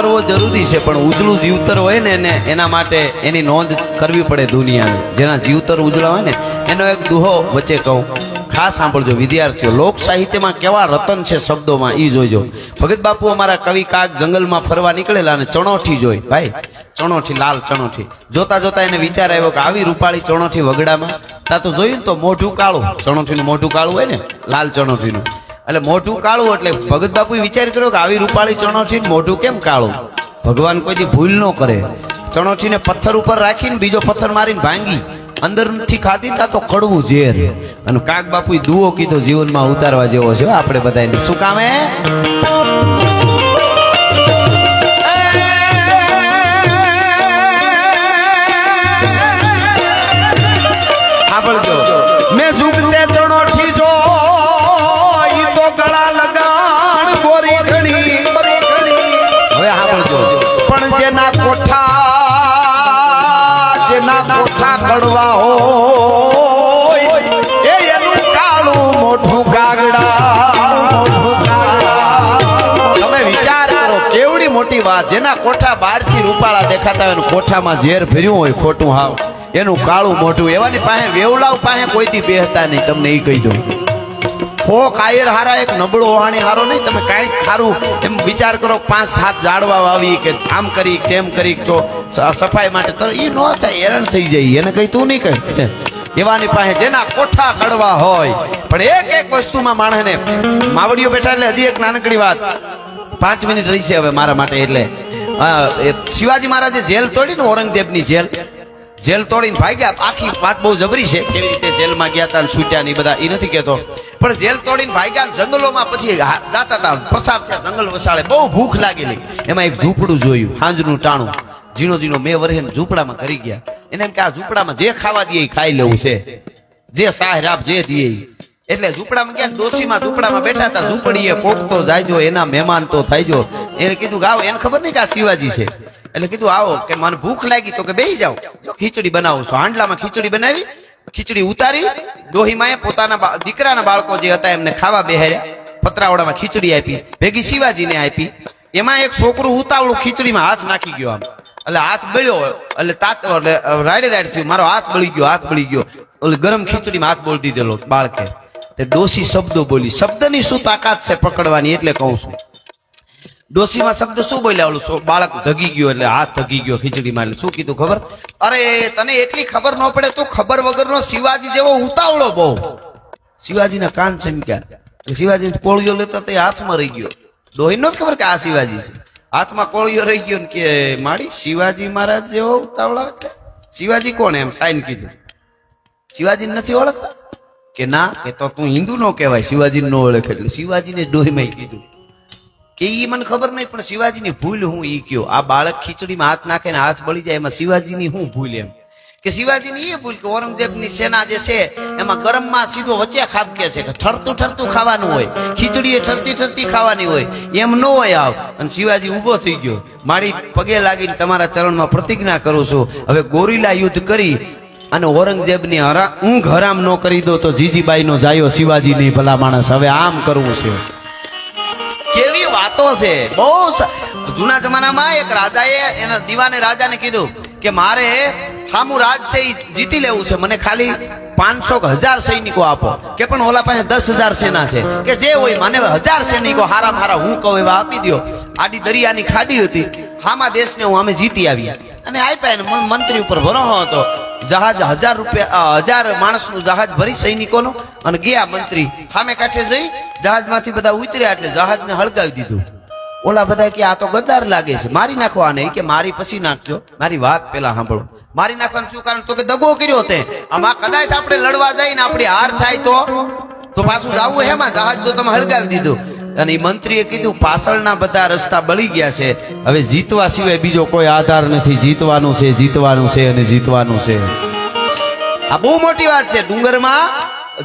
કરવો જરૂરી છે, પણ ઉજળું જીવતર હોય ને એને એના માટે એની નોંધ કરવી પડે દુનિયાને. જેના જીવતર ઉજળા હોય ને, એનો એક દુહો વચ્ચે કહું. ખાસ સાંભળજો, વિદ્યાર્થીઓ, લોક સાહિત્યમાં કેવા રતન છે શબ્દોમાં એ જોઈજો ભગત બાપુ અમારા કવિ કાક જંગલમાં ફરવા નીકળેલા અને ચણોઠી જોઈ. ભાઈ, ચણોઠી, લાલ ચણોઠી. જોતા જોતા એને વિચાર આવ્યો કે આવી રૂપાળી ચણોઠી વગડામાં. તા તો જોયું તો મોઢું કાળું. ચણોઠીનું મોઢું કાળું હોય ને, લાલ ચણોઠીનું. એટલે મોઢું કાળું એટલે ભગત બાપુ વિચાર કર્યો કે આવી રૂપાળી ચણોઠી મોઢું કેમ કાળું? ભગવાન કોઈથી ભૂલ ન કરે. ચણોઠીને પથ્થર ઉપર રાખીને બીજો પથ્થર મારીને ભાંગી, અંદરથી ખાધી તા તો કડવું ઝેર. અને કાક બાપુએ દુઓ કીધો જીવનમાં ઉતારવા જેવો છે. આપણે બધાને શું કામ કેવડી જેના કોઠા બહારથી રૂપાળા દેખાતા હોય કોઠામાં ઝેર ભર્યું હોય ખોટું હાવ, એનું કાળું મોઢું, એવાની પાસે વેવલાવ પાસે કોઈથી બેહતા નહીં, તમને એ કહી દઉં. ખો કાયર હારા, એક નબળો ઓહાણી હારો નહીં, તમે કાંઈક ખારું એમ વિચાર કરો, પાંચ સાત ઝાડવા વાવી કે આમ કરી, તેમ કરી સ- સફાઈ માટે તો એ ન થાય, હેરાન થઈ જાય, એને કઈ તું નહીં કહે. એવાની પાસે જેના કોઠા કડવા હોય, પણ એક એક વસ્તુમાં માણસને, માવડીઓ બેઠા એટલે હજી એક નાનકડી વાત. પાંચ મિનિટ રહી છે હવે મારા માટે એટલે. શિવાજી મહારાજે જેલ તોડીને ઔરંગઝેબની જેલ. જેલ તોડીને ભાગ્યા. આખી વાત બહુ જબરી છે. કેવી રીતે જેલમાં ગયા હતા છૂટ્યા ને બધા, એ નથી કહેતો. પણ જેલ તોડીને ભાગ્યા ગયા જંગલોમાં પછી જાતા હતા પ્રસાદ થયા. જંગલ વસાડે. બહુ ભૂખ લાગેલી. એમાં એક ઝૂંપડું જોયું. હાંજનું ટાણું. ઝીણો ઝીણો મેં વરહે ઝૂંપડામાં કરી ગયા. એને એમ કે આ ઝૂંપડામાં જે ખાવા દે એ ખાઈ લેવું છે. જે સાહેબ જે દે. એટલે ઝૂંપડામાં ગયા ડોસીમાં ઝૂંપડામાં બેઠા હતા, ઝૂંપડીએ કોક તો જાયજો એના મહેમાન તો થાયજો એને કીધું આવો, એને ખબર નહીં કે આ શિવાજી છે. એટલે કીધું આવો, કે મને ભૂખ લાગી તો કે બેસી જાઓ. ખીચડી બનાવું છું. હાંડલામાં ખીચડી બનાવી, ખીચડી ઉતારી ડોહીમાએ પોતાના દીકરાના બાળકો જે હતા એમને ખાવા બેહાર્યા. પતરાવડામાં ખીચડી આપી, ભેગી શિવાજીને આપી. એમાં એક છોકરું ઉતાવળું ખીચડીમાં હાથ નાખી ગયો આમ. એટલે હાથ બળ્યો, એટલે તાત, એટલે રાડે રાડ થયું. મારો હાથ બળી ગયો, હાથ બળી ગયો. ઓલી ગરમ ખીચડીમાં હાથ બોલી દીધેલો બાળકે. તે ડોસી શબ્દો બોલી. શબ્દની શું તાકાત છે પકડવાની એટલે કહું છું. ડોસીમાં શબ્દ શું બોલ્યા? ઓલું બાળક ધગી ગયો એટલે હાથ ધગી ગયો ખીચડીમાં એટલે શું કીધું ખબર? અરે, તને એટલી ખબર ન પડે તો ખબર વગરનો શિવાજી જેવો ઉતાવળો બહુ. શિવાજીના કાન ચમક્યા શિવાજી કોળિયો લેતા તે હાથમાં રહી ગયો. દોહી નો ખબર કે આ શિવાજી છે. હાથમાં કોળિયો રહી ગયો કે, માડી, શિવાજી મહારાજ જેવો ઉતાવળા શિવાજી કોણ એમ? સાઈન કીધું. શિવાજી નથી ઓળખતા? કે ના, કે તો તું હિન્દુ નો કહેવાય શિવાજી નો ઓળખે. એટલે શિવાજીને ડોહીમાં કીધું. કે એ મને ખબર નહીં, પણ શિવાજીની ભૂલ હું ઈ કયો. આ બાળક ખીચડીમાં હાથ નાખે ને હાથ બળી જાય, એમાં શિવાજીની હું ભૂલ એમ? કે શિવાજીની એ ભૂલ કે ઔરંગઝેબની સેના જે છે, એમાં ગરમમાં સીધો વચ્ચે ખાબકે છે કે ઠરતું ઠરતું ખાવાનું હોય. ખીચડી એ ઠરતી ઠરતી ખાવાની હોય. એમ ન હોય આવ. અને શિવાજી ઊભો થઈ ગયો. મારી પગે લાગીને તમારા ચરણમાં પ્રતિજ્ઞા કરું છું. હવે ગોરીલા યુદ્ધ કરી અને ઔરંગઝેબની હરા ઊંઘ હરામ ન કરી દો તો જીજીબાઈનો જાયો શિવાજી નહીં ભલા માણસ, હવે આમ કરવું છે. કેવી વાતો છે? બહુ જૂના જમાનામાં એક રાજાએ એના દીવાને રાજાને કીધું કે મારે હામું રાજ છે જીતી લેવું છે, મને ખાલી પાંચસો હજાર સૈનિકો આપો. કે પણ ઓલા પાસે દસ હજાર સેના છે. કે જે હોય મને હજાર સૈનિકો, હારા હારા હું કહું એવા આપી દો આડી દરિયાની ખાડી હતી. હામા દેશને હું અમે જીતી આવ્યા. અને આપ્યા મંત્રી ઉપર ભરોસો હતો. જહાજ હજાર રૂપિયા હજાર હજાર માણસનું જહાજ ભરી સૈનિકોનું અને ગયા મંત્રી સામે કાંઠે જઈ જહાજમાંથી બધા ઉતર્યા એટલે જહાજને હળગાવી દીધું. ઓલા બધા કે આ તો ગદાર લાગે છે, મારી નાખવાને નહીં કે મારી પછી નાખજો. મારી વાત પેલા સાંભળો. મારી નાખવાનું શું કારણ? તો કે દગો કર્યો તે. આમાં કદાચ આપણે લડવા જઈને આપણી હાર થાય તો તો પાછું જાવું હેમાં? જહાજ તો તમે હળગાવી દીધું. અને એ મંત્રીએ કીધું, પાછળના બધા રસ્તા બળી ગયા છે. હવે જીતવા સિવાય બીજો કોઈ આધાર નથી. જીતવાનું છે જીતવાનું છે અને જીતવાનું છે. આ બહુ મોટી વાત છે. ડુંગરમાં,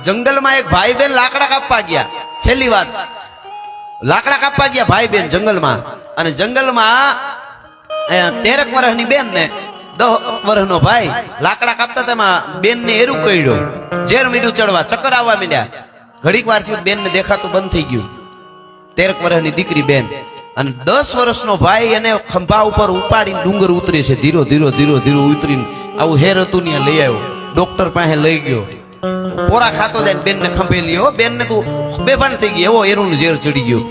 જંગલમાં એક ભાઈ બેન લાકડા કાપવા ગયા. છેલ્લી વાત. લાકડા કાપવા ગયા ભાઈ બેન જંગલમાં. અને જંગલમાં તેરક વર્ષની બેન ને દહ વર્ષનો ભાઈ લાકડા કાપતા તેમાં બેન ને એરું કહ્યું ઝેર મીઠું ચડવા ચક્કર આવવા મીડ્યા. ઘડીક વાર થયું બેન ને દેખાતું બંધ થઈ ગયું. તેરક વર્ષની દીકરી બેન. અને દસ વર્ષનો ભાઈ એને ખંભા ઉપર ઉપાડીને ડુંગર ઉતરે છે. ધીરો ધીરો ધીરો ધીરો ઉતરીને આવું હેર હતું ને લઈ આવ્યો. ડોક્ટર પાસે લઈ ગયો. પોરા ખાતો જાય બેન ને ખંભે લ્યો. બેન ને તું બેભાન થઈ ગઈ. એવો એરું ઝેર ચડી ગયો.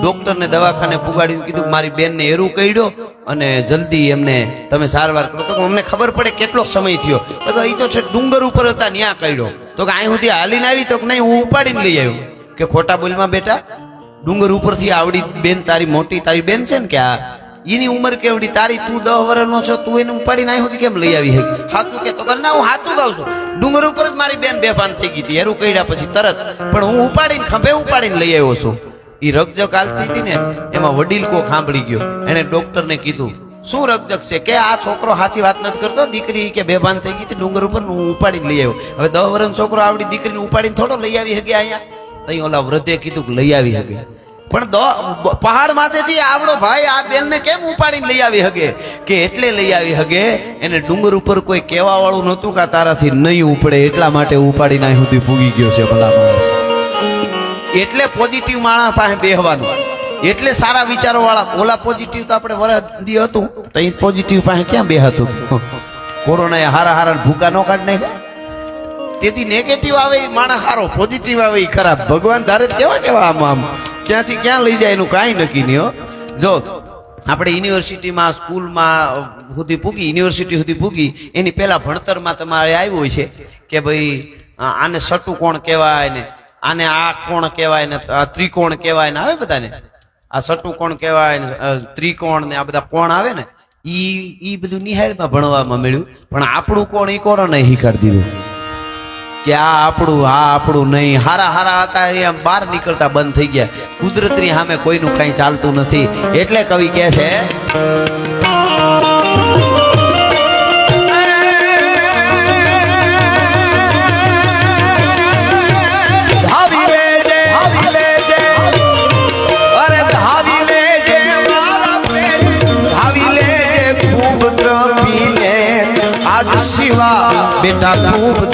ડોક્ટર ને દવાખાને પુગાડીને કીધું, મારી બેન ને એરું કહ્યો અને જલ્દી એમને તમે સારવાર કરો. તો અમને ખબર પડે કેટલો સમય થયો. તો અહીં તો છે ડુંગર ઉપર હતા ત્યાં કહ્યો તો કે અહીં સુધી હાલીને આવી. તો કે નહીં, હું ઉપાડીને લઈ આવ્યો. કે ખોટા બોલમાં બેટા ડુંગર ઉપરથી આવડી બેન, તારી મોટી તારી બેન છે ને કે આ? એની ઉંમર કેવડી? તારી તું દહ વર્ષનો છો, તું એને ઉપાડીને અહીં સુધી કેમ લઈ આવી હે હાચું કે તો ના, હું હાચું ગાઉં છું. ડુંગર ઉપર જ મારી બેન બેભાન થઈ ગઈ હતી એરું કઈડા પછી તરત. પણ હું ઉપાડીને, ખંભે ઉપાડીને લઈ આવ્યો છું. એ રકજક હાલતી હતી ને, એમાં વડીલ કો ખાંભળી ગયો. એને ડોક્ટર ને કીધું, શું રકજક છે? કે આ છોકરો સાચી વાત નથી કરતો? દીકરી કે બેભાન થઈ ગઈ ડુંગર ઉપર હું ઉપાડીને લઈ આવ્યો. હવે દસ વર્ષ છોકરો આવડી દીકરીને ઉપાડીને થોડો લઈ આવી શકે અહીંયા? તઈ ઓલા વૃદ્ધે કીધું લઈ આવી શકે પણ દ- પહાડ માથેથી આવડો ભાઈ, આ બેનને કેમ ઉપાડીને લઈ આવી હગે? કે એટલે લઈ આવી હગે? એને ડુંગર ઉપર કોઈ કહેવા વાળું નહોતું કે તારાથી નહીં ઉપડે, એટલા માટે ઉપાડીને અહીં સુધી પૂગી ગયો છે ભલા માણસ. એટલે પોઝિટિવ માણસ પાસે બેહવાનું. એટલે સારા વિચારો વાળા ઓલા પોઝિટિવ તો આપણે વરદી હતું. તો પોઝિટિવ પાસે ક્યાં બેહતું? કોરોનાએ હારા હારા ભૂકા ન કાઢ નાખ્યા? તેથી નેગેટિવ આવે એ માણસ સારો પોઝિટિવ આવે એ ખરાબ. ભગવાન ધારે કેવા કેવા આમ આમ. ક્યાંથી ક્યાં લઈ જાય એનું કાંઈ નક્કી નહીં હો. જો, આપણે યુનિવર્સિટીમાં સ્કૂલમાં સુધી પૂગી યુનિવર્સિટી સુધી પૂગી, એની પહેલાં ભણતરમાં તમારે આવ્યું હોય છે કે ભાઈ આને સટુ કોણ કહેવાય ને, આને આ કોણ કહેવાય ને ત્રિકોણ કહેવાય ને, આવે બધાને? આ સટુ કોણ કહેવાય ને ત્રિકોણ ને, આ બધા કોણ આવે ને, ઈ ઈ બધું નિહાળમાં ભણવામાં મળ્યું. પણ આપણું કોણ એ કોરોના શીખાડી દીધું? કે આ આપણું આ આપણું નહીં. હારા હારા હતા એ બહાર નીકળતા બંધ થઈ ગયા. કુદરતની સામે કોઈનું કઈ ચાલતું નથી. એટલે કવિ કહે છે બેટા લેજે,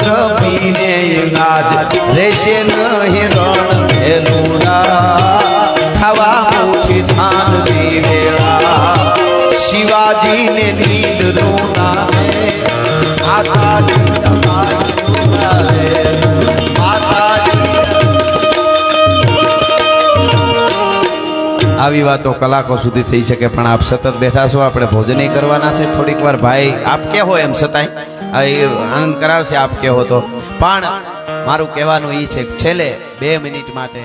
રહેશે નહીં રણ ભેલુડા ખાવા ઓછી ધાન દી વેળા શિવાજીને નીંદનું નામે માતાજી તમારી ઉમારે. માતાજી આવી વાતો કલાકો સુધી થઈ શકે, પણ આપ સતત બેઠા છો, આપણે ભોજન કરવાના છે. થોડીક વાર ભાઈ, આપ કેહો એમ છતાંય આ એ આનંદ કરાવશે, આપ કેહો તો. પણ મારું કહેવાનું એ છે છેલ્લે બે મિનિટ માટે